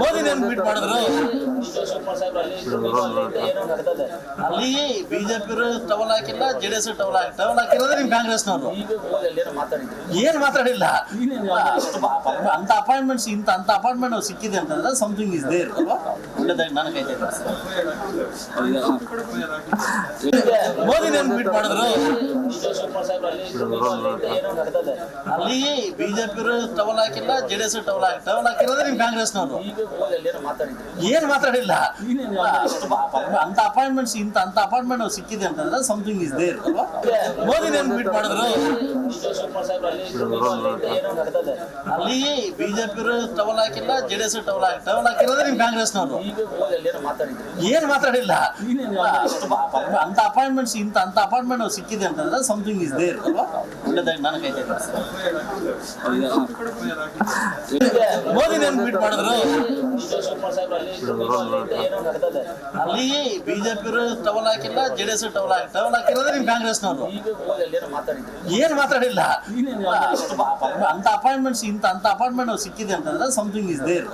ಮೋದಿ ಬಿಟ್ ಮಾಡಿದ್ರು. ಅಲ್ಲಿ ಬಿಜೆಪಿ ಟವಲ್ ಹಾಕಿಲ್ಲ ಜೆಡಿಎಸ್ ಟವಲ್ ಹಾಕಿ ಟವಲ್ ಹಾಕಿರೋದ್ರೆ ನಿಮ್ ಕಾಂಗ್ರೆಸ್ನವರು. ಏನ್ ಮಾತಾಡಿಲ್ಲ? ಅಂತ ಅಪಾಯಿಂಟ್ಮೆಂಟ್ಸ್ ಇಂತ ಅಂತ ಅಪಾಯಿಂಟ್ಮೆಂಟ್ ಸಿಕ್ಕಿದೆ ಅಂತಂದ್ರೆ ಸಮಥಿಂಗ್ ಇಸ್ ದೇರ್ ಒಳ್ಳೇದಾಗಿ ಕೈತೆ ಮೋದಿ ಬಿಟ್ ಮಾಡಿದ್ರು. ಅಲ್ಲಿ ಬಿಜೆಪಿ ಟವಲ್ ಹಾಕಿಲ್ಲ, ಜೆಡಿಎಸ್ ಟವಲ್ ಹಾಕಿ ಟವಲ್ ಹಾಕಿರೋದ್ರೆ ನಿಮ್ ಕಾಂಗ್ರೆಸ್ನವರು. ಏನ್ ಮಾತಾಡಿಲ್ಲ? ಅಂತ ಅಪಾಯಿಂಟ್ಮೆಂಟ್ಸ್ ಇಂತ ಅಂತ ಅಪಾಯಿಂಟ್ಮೆಂಟ್ ಸಿಕ್ಕಿದೆ ಅಂತಂದ್ರೆ ಸಮಥಿಂಗ್ ಇಸ್ ದೇರ್ ಮೋದಿ ಬಿಟ್ ಮಾಡಿದ್ರು. ಅಲ್ಲಿ ಬಿಜೆಪಿ ಟವಲ್ ಹಾಕಿಲ್ಲ, ಜೆಡಿಎಸ್ ಟವಲ್ ಹಾಕಿ ಟವಲ್ ಹಾಕಿರೋದ್ರೆ ನಿಮ್ ಕಾಂಗ್ರೆಸ್ನವರು. ಏನ್ ಮಾತಾಡಿಲ್ಲ? ಅಂತ ಅಪಾಯಿಂಟ್ಮೆಂಟ್ಸ್ ಇಂತ ಅಂತ ಅಪಾಯಿಂಟ್ಮೆಂಟ್ ಸಿಕ್ಕಿದೆ ಅಂತಂದ್ರೆ ಸಮಥಿಂಗ್ ಇಸ್ ದೇರ್ ನನಗೆ ಕೈತೆ ಮೋದಿ ಬಿಟ್ ಮಾಡಿದ್ರು? ಅಲ್ಲಿ ಬಿಜೆಪಿ ಟವಲ್ ಹಾಕಿಲ್ಲ ಜೆಡಿಎಸ್ ಟವಲ್ ಹಾಕಿ ಟವಲ್ ಹಾಕಿರೋದ್ರೆ ನಿಮ್ ಕಾಂಗ್ರೆಸ್ನವರು. ಏನ್ ಮಾತಾಡಿಲ್ಲ? ಅಂತ ಅಪಾಯಿಂಟ್ಮೆಂಟ್ಸ್ ಇಂತ ಅಂತ ಅಪಾಯಿಂಟ್ಮೆಂಟ್ ಸಿಕ್ಕಿದೆ ಅಂತಂದ್ರೆ ಸಮಥಿಂಗ್ ಇಸ್ ದೇರ್